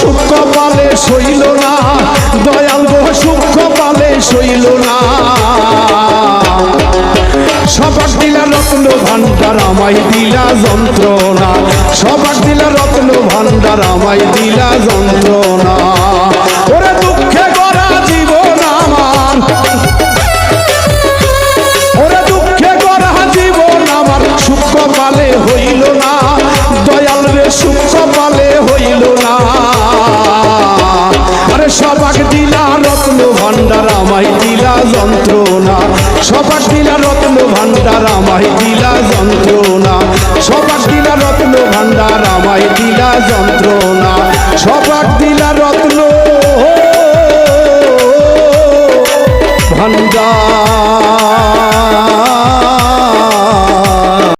সূক্ষ্ম পালে সইল না, দয়াল গো সূক্ষ্ম পালে সইল না। সবার দিলা রত্ন ভান্ডার আমায় দিলা যন্ত্রণা সবার দিলা রত্ন ভান্ডার আমায় দিলা যন্ত্রণা। সবাক দিলা রত্ন ভান্ডার আমায় দিলা যন্ত্রণা সবাক দিলা রত্ন ভান্ডার আমায় দিলা যন্ত্রণা সবাক দিলা রত্ন ভান্ডার আমায় দিলা যন্ত্রণা সবাক দিলা রত্ন ভান্ডার